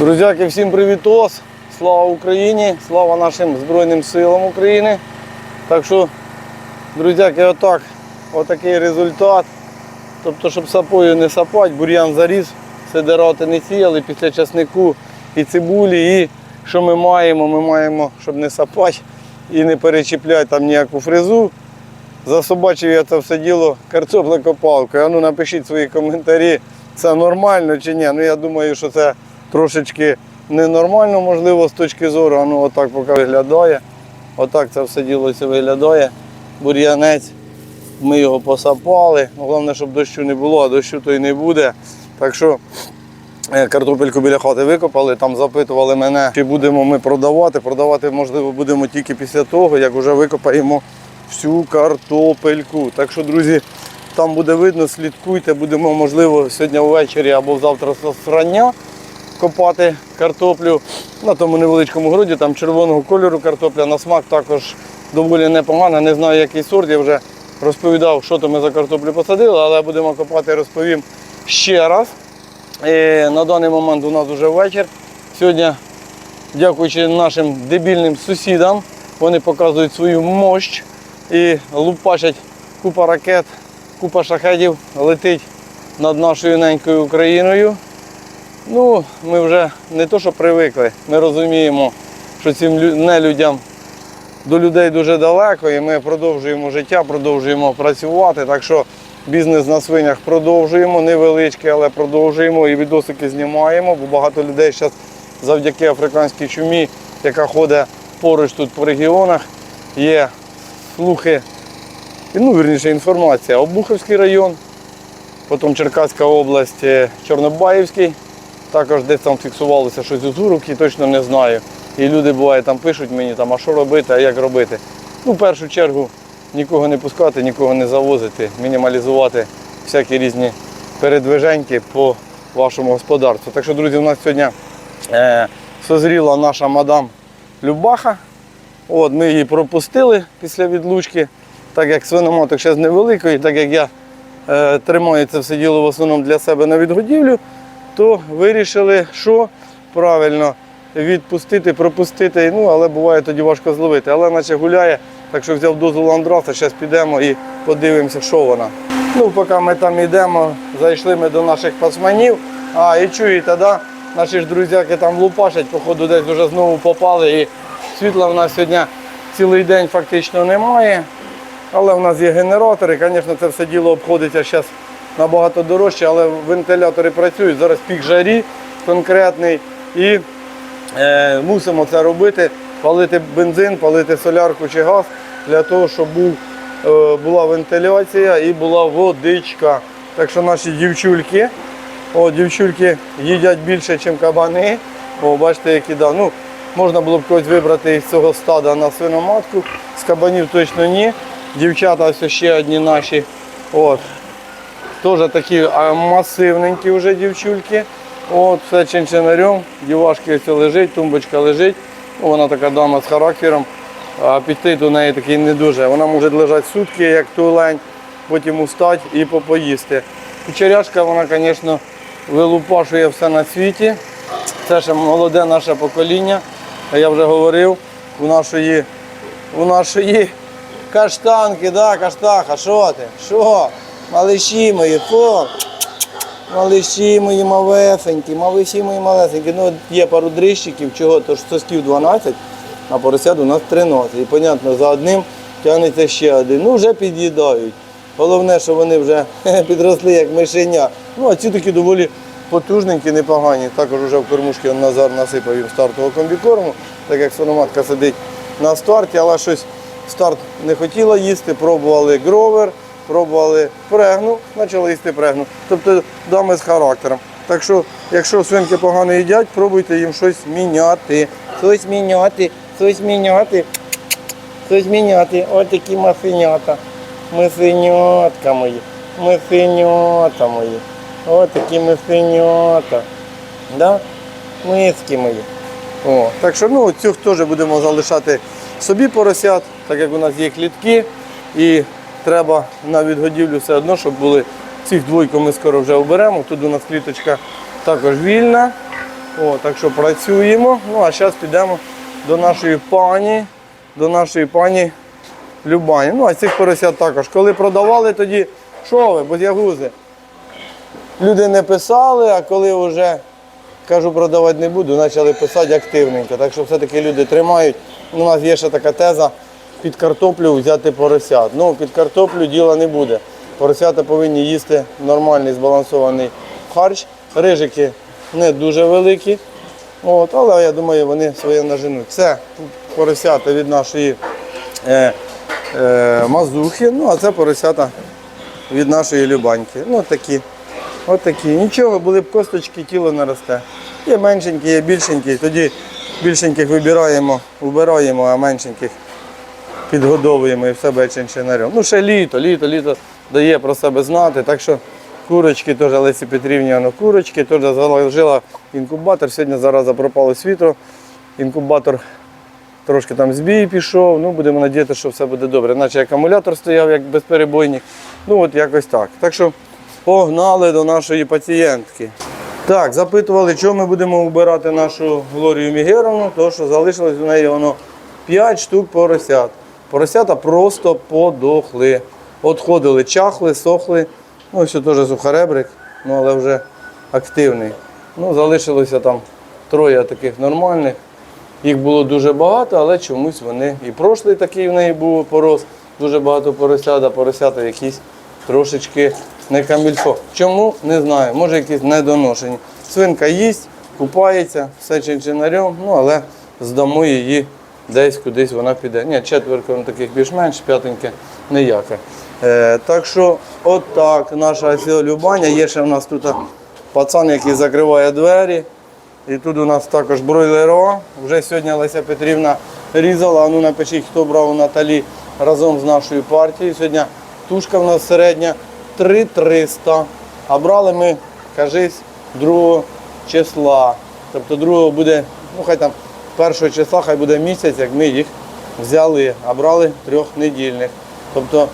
Друзяки, всім привітос! Слава Україні! Слава нашим Збройним силам України. Так що, друзяки, отак, отакий результат. Тобто, щоб сапою не сапати, бур'ян заріс, сидирати не сіяли після часнику і цибулі. І що ми маємо? Ми маємо, щоб не сапати і не перечіпляти там ніяку фрезу. Засобачив я це все діло картоплекопалкою. А ну напишіть свої коментарі, це нормально чи ні. Ну я думаю, що це трошечки ненормально, можливо, з точки зору. А ну отак поки виглядає. Отак це все діло це виглядає. Бур'янець. Ми його посапали. Ну, Головне, щоб дощу не було, а дощу то й не буде. Так що е, картопельку біля хати викопали, там запитували мене, чи будемо ми продавати. Продавати, можливо, будемо тільки після того, як вже викопаємо всю картопельку. Так що, друзі, там буде видно, слідкуйте, будемо, можливо, сьогодні ввечері або завтра з рання копати картоплю на тому невеличкому городі, там червоного кольору картопля на смак також доволі непогана. Не знаю, який сорт. Я вже розповідав, що то ми за картоплю посадили, але будемо копати, розповім ще раз. І на даний момент у нас вже вечір. Сьогодні, дякуючи нашим дебільним сусідам, вони показують свою мощь і лупачать купа ракет, купа шахедів летить над нашою ненькою Україною. Ну, ми вже не то, що привикли, ми розуміємо, що цим нелюдям до людей дуже далеко, і ми продовжуємо життя, продовжуємо працювати. Так що бізнес на свинях продовжуємо, невеличкий, але продовжуємо і відосики знімаємо, бо багато людей зараз завдяки африканській чумі, яка ходить поруч тут по регіонах, є слухи, ну, вірніше, інформація. Обухівський район, потім Черкаська область, е, Чорнобаївський. Також десь там фіксувалося щось у Зуровці, точно не знаю. І люди буває там пишуть мені, там, а що робити, а як робити. Ну, в першу чергу нікого не пускати, нікого не завозити, мінімалізувати всякі різні передвиженьки по вашому господарству. Так що, друзі, у нас сьогодні е, созріла наша мадам Любаха. От, ми її пропустили після відлучки, так як свиноматок ще з невеликої, так як я е, тримаю це все діло в основному для себе на відгодівлю, то вирішили, що правильно відпустити, пропустити. Ну, але буває тоді важко зловити. Але наче гуляє, так що взяв дозу ландраса, зараз підемо і подивимося, що вона. Ну, поки ми там йдемо, зайшли ми до наших пацманів. А, і чуєте, да? наші ж друзяки там лупашать, походу десь вже знову попали. І світла в нас сьогодні цілий день фактично немає. Але в нас є генератори, звісно, це все діло обходиться зараз набагато дорожче, але вентилятори працюють. Зараз пік жарі конкретний і е, мусимо це робити, палити бензин, палити солярку чи газ для того, щоб був, е, була вентиляція і була водичка. Так що наші дівчульки, о, дівчульки їдять більше, ніж кабани. О, бачите, які да. Ну, можна було б когось вибрати із цього стада на свиноматку. З кабанів точно ні. Дівчата ось ще одні наші. От. Теж такі масивненькі вже дівчульки. От, все чинчинарем, дівашки ось лежить, тумбочка лежить. Вона така дама з характером. А Апетит у неї такий не дуже. Вона може лежати сутки, як тулень, потім устати і попоїсти. Кучеряшка, вона, звісно, вилупашує все на світі. Це ще молоде наше покоління. Я вже говорив, у нашої, у нашої каштанки, да, каштаха, що ти? Що? Малиші мої, фу. Малиші мої малесенькі, малиші мої малесенькі. Ну, є пару дрищиків, чого, то ж сосків 12, а поросят у нас 13. І, понятно, за одним тягнеться ще один. Ну, вже під'їдають. Головне, що вони вже підросли як мишеня. Ну, а ці такі доволі потужненькі, непогані. Також вже в кормушки Назар насипав їм стартового комбікорму, так як свиноматка сидить на старті, але щось старт не хотіла їсти, пробували гровер, пробували прегну, почали їсти прегну. Тобто дами з характером. Так що, якщо свинки погано їдять, пробуйте їм щось міняти. Щось міняти, щось міняти, щось міняти. Ось такі мафинята. Мисенятка мої, мисенята мої. Ось такі мисенята. Да? Миски мої. О, так що ну, цих теж будемо залишати собі поросят, так як у нас є клітки. І треба на відгодівлю все одно, щоб були цих двойку ми скоро вже оберемо. Тут у нас кліточка також вільна. О, так що працюємо. Ну а зараз підемо до нашої пані, до нашої пані Любані. Ну, а цих поросят також. Коли продавали, тоді що ви, бозягузи? Люди не писали, а коли вже кажу, продавати не буду, почали писати активненько. Так що все-таки люди тримають. У нас є ще така теза під картоплю взяти поросят. Ну, під картоплю діла не буде. Поросята повинні їсти нормальний збалансований харч. Рижики не дуже великі. От, але я думаю, вони своє наженуть. Це поросята від нашої е, е, мазухи, ну а це поросята від нашої любаньки. Ну такі. От такі. Нічого, були б косточки, тіло не росте. Є меншенькі, є більшенькі. Тоді більшеньких вибираємо, убираємо, а меншеньких підгодовуємо і все чинчинарем. Ну ще літо, літо, літо дає про себе знати. Так що курочки теж Лесі Петрівні, воно курочки, теж заложила інкубатор. Сьогодні зараз пропало світло. Інкубатор трошки там збій пішов. Ну, будемо надіятися, що все буде добре. Наче акумулятор стояв як безперебойник. Ну от якось так. Так що погнали до нашої пацієнтки. Так, запитували, чого ми будемо вбирати нашу Глорію Мігеровну, тому що залишилось у неї воно 5 штук поросят. Поросята просто подохли. Отходили, чахли, сохли. Ну, ось теж сухаребрик, ну але вже активний. Ну, залишилося там троє таких нормальних. Їх було дуже багато, але чомусь вони і прошлий такий в неї був порос, дуже багато поросят, а поросята якісь трошечки не камільфо. Чому? Не знаю. Може якісь недоношені. Свинка їсть, купається, все чинчинарем, ну але здамо її десь кудись вона піде. Ні, четверка ну, таких більш-менш, п'ятеньке ніяке. Е, так що отак наша ось Любаня. Є ще в нас тут пацан, який закриває двері. І тут у нас також бройлеро. Вже сьогодні Леся Петрівна різала. А напишіть, хто брав у Наталі разом з нашою партією. Сьогодні тушка в нас середня 3300. А брали ми, кажись, 2 числа. Тобто другого буде, ну хай там першого числа, хай буде місяць, як ми їх взяли, а брали трьохнедільних. Тобто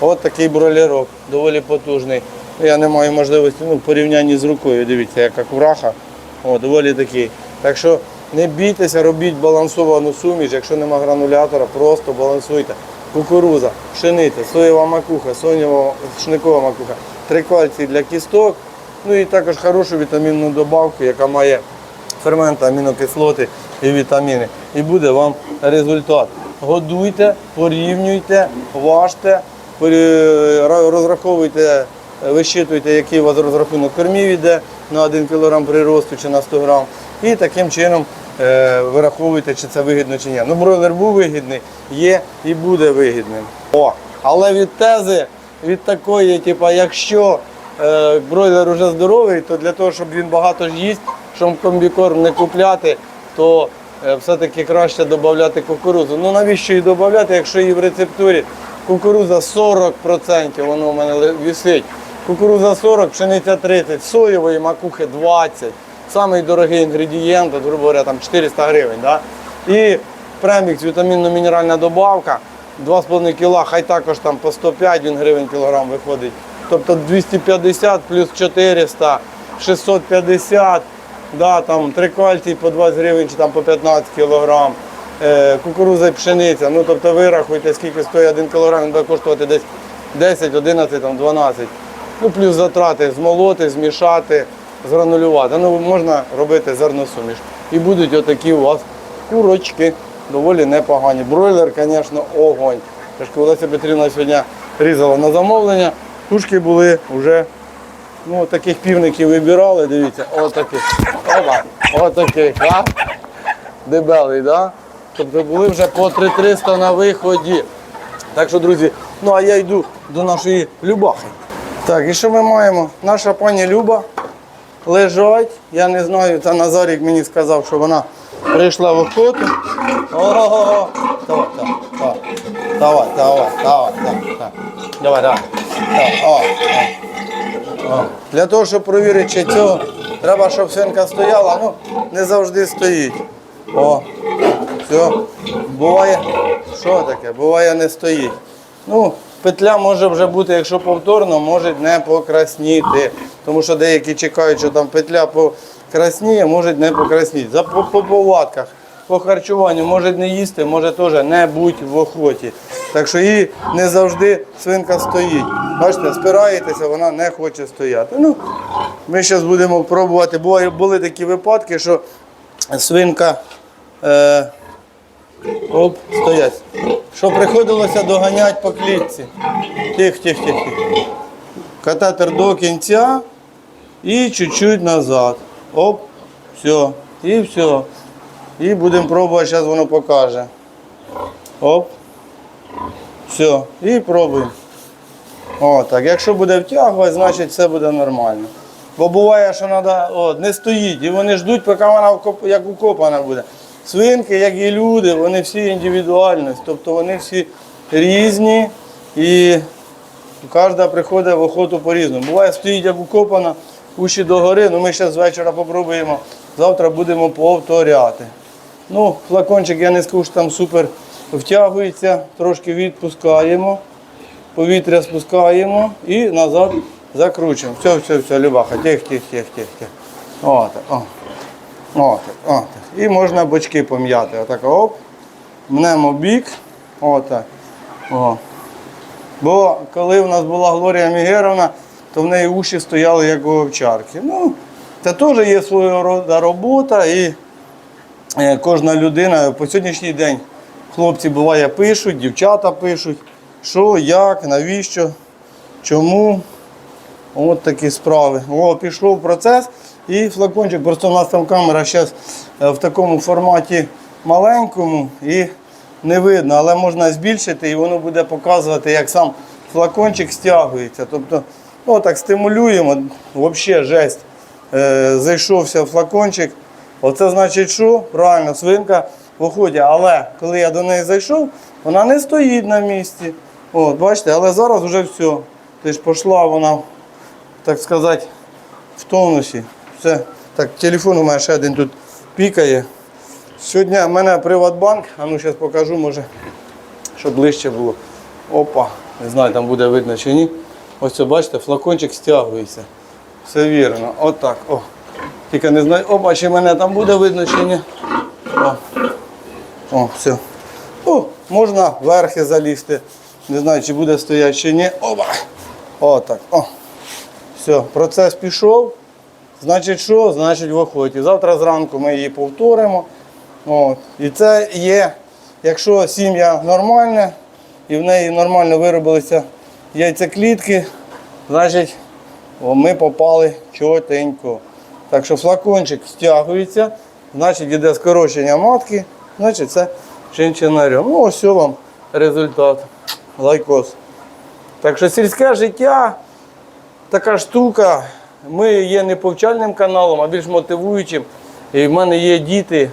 от такий бройлерок, доволі потужний. Я не маю можливості ну, в порівнянні з рукою, дивіться, яка кураха. О, доволі такий. Так що не бійтеся, робіть балансовану суміш. Якщо нема гранулятора, просто балансуйте. Кукуруза, пшениця, соєва макуха, соєва шникова макуха, три кальції для кісток. Ну і також хорошу вітамінну добавку, яка має ферменти, амінокислоти і вітаміни. І буде вам результат. Годуйте, порівнюйте, важте, розраховуйте вищитуйте, який у вас розрахунок кормів йде на 1 кг приросту чи на 100 грам. І таким чином е, вираховуйте, чи це вигідно чи ні. Ну, бройлер був вигідний, є і буде вигідним. О, але від тези, від такої, типу, якщо е, бройлер вже здоровий, то для того, щоб він багато ж їсть, щоб комбікорм не купляти, то е, все-таки краще додати кукурудзу. Ну навіщо її додати, якщо її в рецептурі кукурудза 40%, воно у мене висить. Кукурудза 40, пшениця 30, соєвої макухи 20. Самий дорогий інгредієнт, грубо говоря, там 400 гривень. Да? І премікс, вітамінно-мінеральна добавка, 2,5 кг, хай також там по 105 він гривень кілограм виходить. Тобто 250 плюс 400, 650, да, там, три кальцій по 20 гривень чи там по 15 кілограм. Е, кукуруза і пшениця. Ну, тобто ви рахуйте, скільки стоїть 1 кілограм, він буде коштувати десь 10, 11, там, 12. Ну, плюс затрати змолоти, змішати, згранулювати. Ну, можна робити зерносуміш. І будуть отакі у вас курочки, доволі непогані. Бройлер, звісно, огонь. Тож, коли Леся Петрівна сьогодні різала на замовлення, тушки були вже Ну, таких півників вибирали, дивіться, отаких. Опа, отаких, а? Дебелий, да? Тобто були вже по 3300 на виході. Так що, друзі, ну а я йду до нашої Любахи. Так, і що ми маємо? Наша пані Люба лежать. Я не знаю, це Назарік мені сказав, що вона прийшла в охоту. Ого-го. Давай, давай, давай, давай, давай, давай, давай, давай, давай. О. О. Для того, щоб перевірити, чи цього, треба, щоб свинка стояла, ну, не завжди стоїть. О, все. Буває, що таке? Буває не стоїть. Ну, петля може вже бути, якщо повторно, може не покрасніти. Тому що деякі чекають, що там петля покрасніє, може не покрасніти. За по, по повадках, по харчуванню може не їсти, може теж не бути в охоті. Так що її не завжди свинка стоїть. Бачите, спираєтеся, вона не хоче стояти. Ну, ми зараз будемо пробувати. Буває, були такі випадки, що свинка. Е, Оп, стоять. Що приходилося доганяти по клітці. Тих, тих, тих, тих. Катетер до кінця і чуть-чуть назад. Оп, все. І все. І будемо пробувати, зараз воно покаже. Оп. Все. І пробуємо. О, так. Якщо буде втягувати, значить все буде нормально. Бо буває, що треба, от, не стоїть, і вони ждуть, поки вона як укопана буде. Свинки, як і люди, вони всі індивідуальність, тобто вони всі різні і кожна приходить в охоту по-різному. Буває, стоїть як укопана, уші догори, ну ми ще з вечора попробуємо, завтра будемо повторяти. Ну, флакончик, я не скажу, що там супер втягується, трошки відпускаємо, повітря спускаємо і назад закручуємо. Все, все, все, Любаха, тих, тих, тих, тих, тих. О, так, о. О, так. І можна бочки пом'яти. Отак, оп. Мнемо бік. Отак. О. Бо коли в нас була Глорія Мігеровна, то в неї уші стояли як у овчарки. Ну, це теж є свого роду робота і кожна людина по сьогоднішній день хлопці буває пишуть, дівчата пишуть, що, як, навіщо, чому. От такі справи. О, пішов процес і флакончик. Просто у нас там камера зараз в такому форматі маленькому і не видно, але можна збільшити і воно буде показувати, як сам флакончик стягується. Тобто, ну, так стимулюємо, взагалі жесть. Е, зайшовся флакончик. Оце значить, що правильно, свинка в охоті. Але коли я до неї зайшов, вона не стоїть на місці. От, бачите, але зараз вже все. Ти ж пішла вона так сказати, в тонусі. Все. Так, телефон у мене ще один тут пікає. Сьогодні в мене Приватбанк, а ну зараз покажу, може, щоб ближче було. Опа, не знаю, там буде видно чи ні. Ось це, бачите, флакончик стягується. Все вірно. Отак. О. Тільки не знаю, опа, чи мене там буде видно чи ні. О, О все. О, можна верхи залізти. Не знаю, чи буде стояти чи ні. Опа. Отак. О. Все, процес пішов. Значить, що? Значить в охоті. Завтра зранку ми її повторимо. От. І це є, якщо сім'я нормальна і в неї нормально виробилися яйцеклітки, значить ми попали чотенько. Так що флакончик стягується, значить йде скорочення матки, значить це чинчинарем. Ну, ось вам результат. Лайкос. Так що сільське життя така штука. Ми є не повчальним каналом, а більш мотивуючим. І в мене є діти,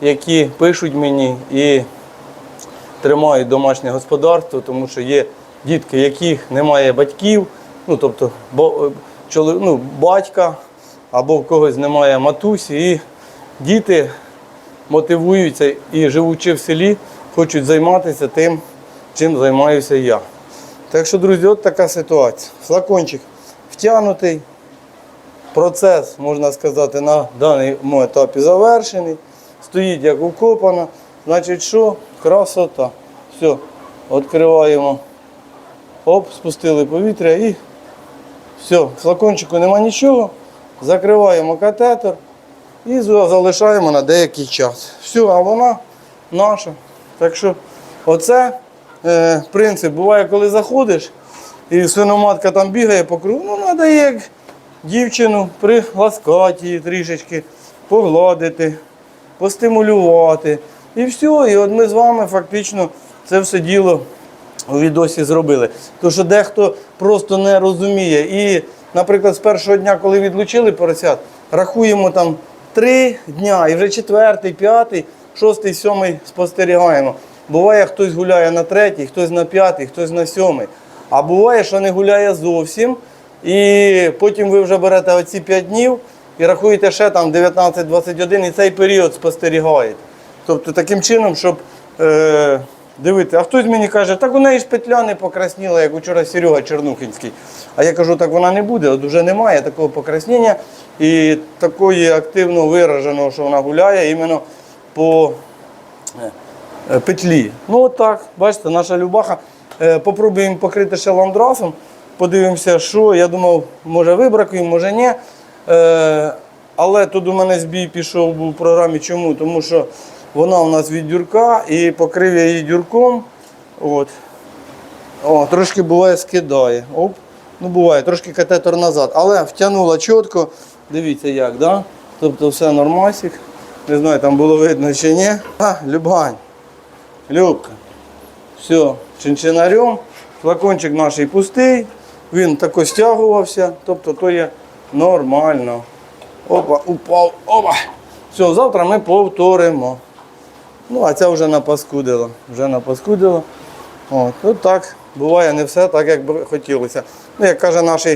які пишуть мені і тримають домашнє господарство, тому що є дітки, яких немає батьків, ну тобто бо, чоли, ну, батька або в когось немає матусі. І діти мотивуються і живучи в селі, хочуть займатися тим, чим займаюся я. Так що, друзі, от така ситуація. Флакончик втягнутий. Процес, можна сказати, на даному етапі завершений. Стоїть як укопано. Значить, що? Красота. Все, відкриваємо. Оп, спустили повітря і все, в флакончику нема нічого. Закриваємо катетер і залишаємо на деякий час. Все, а вона наша. Так що оце е, принцип. Буває, коли заходиш і свиноматка там бігає по кругу, ну треба як дівчину приласкати її трішечки, погладити, постимулювати. І все. І от ми з вами фактично це все діло у відосі зробили. Тому що дехто просто не розуміє. І, наприклад, з першого дня, коли відлучили поросят, рахуємо там три дня, і вже четвертий, п'ятий, шостий, сьомий спостерігаємо. Буває, хтось гуляє на третій, хтось на п'ятий, хтось на сьомий. А буває, що не гуляє зовсім. І потім ви вже берете оці 5 днів і рахуєте ще там 19-21 і цей період спостерігаєте. Тобто таким чином, щоб е, дивити. А хтось мені каже, так у неї ж петля не покрасніла, як учора Серега Чернухінський. А я кажу, так вона не буде, от вже немає такого покраснення і такої активно вираженого, що вона гуляє іменно по е, петлі. Ну от так, бачите, наша Любаха. Е, Попробуємо покрити ще ландрасом, подивимося, що. Я думав, може вибракуємо, може ні. Е, Але тут у мене збій пішов був в програмі. Чому? Тому що вона у нас від дюрка і покрив я її дюрком. От. О, трошки буває скидає. Оп. Ну буває, трошки катетор назад. Але втягнула чітко. Дивіться як, да? Тобто все нормасик. Не знаю, там було видно чи ні. А, Любгань. Любка. Все, чинчинарем. Флакончик наш пустий. Він тако стягувався. Тобто то є нормально. Опа, упав. Опа. Все, завтра ми повторимо. Ну, а ця вже напаскудила. Вже напаскудила. От, ну так, буває не все так, як би хотілося. Ну, як каже наш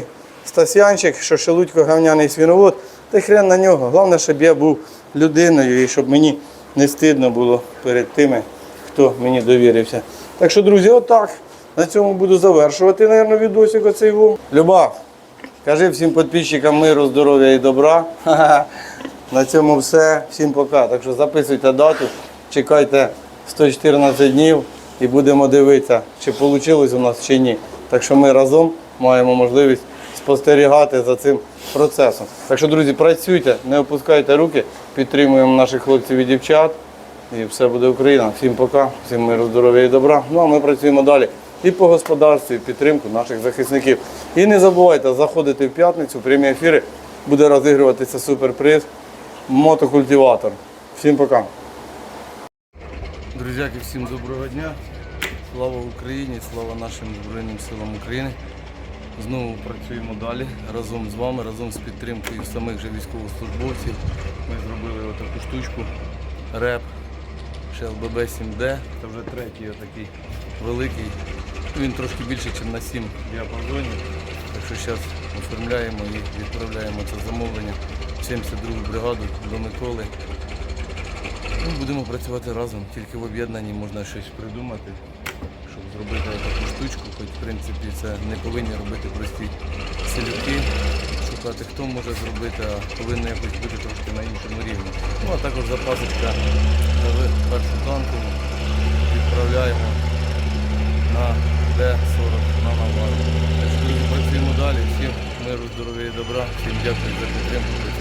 Стасянчик, що Шелудько гавняний свіновод, та хрен на нього. Головне, щоб я був людиною і щоб мені не стидно було перед тими, хто мені довірився. Так що, друзі, отак. На цьому буду завершувати, мабуть, відосик оцей вов. Люба, кажи всім підписчикам миру, здоров'я і добра. На цьому все. Всім пока. Так що записуйте дату, чекайте 114 днів і будемо дивитися, чи вийшло у нас чи ні. Так що ми разом маємо можливість спостерігати за цим процесом. Так що, друзі, працюйте, не опускайте руки, підтримуємо наших хлопців і дівчат. І все буде Україна. Всім пока, всім миру, здоров'я і добра. Ну а ми працюємо далі. І по господарству, і підтримку наших захисників. І не забувайте заходити в п'ятницю, в прямі ефіри буде розігруватися суперприз мотокультиватор. Всім пока. Друзяки, всім доброго дня. Слава Україні, слава нашим Збройним силам України. Знову працюємо далі разом з вами, разом з підтримкою самих же військовослужбовців. Ми зробили отаку штучку реп ШЛББ 7D. Це вже третій отакий великий. Він трошки більше, ніж на 7 діапазонів. Так що зараз оформляємо і відправляємо це замовлення в 72 бригаду до Миколи. Ну, будемо працювати разом, тільки в об'єднанні можна щось придумати, щоб зробити таку штучку, хоч в принципі це не повинні робити прості селюки, шукати хто може зробити, а повинно якось бути трошки на іншому рівні. Ну а також запасочка першу танкову відправляємо на Д-40 на Навару. Працюємо далі. Всім миру, здоров'я і добра, всім дякую за підтримку.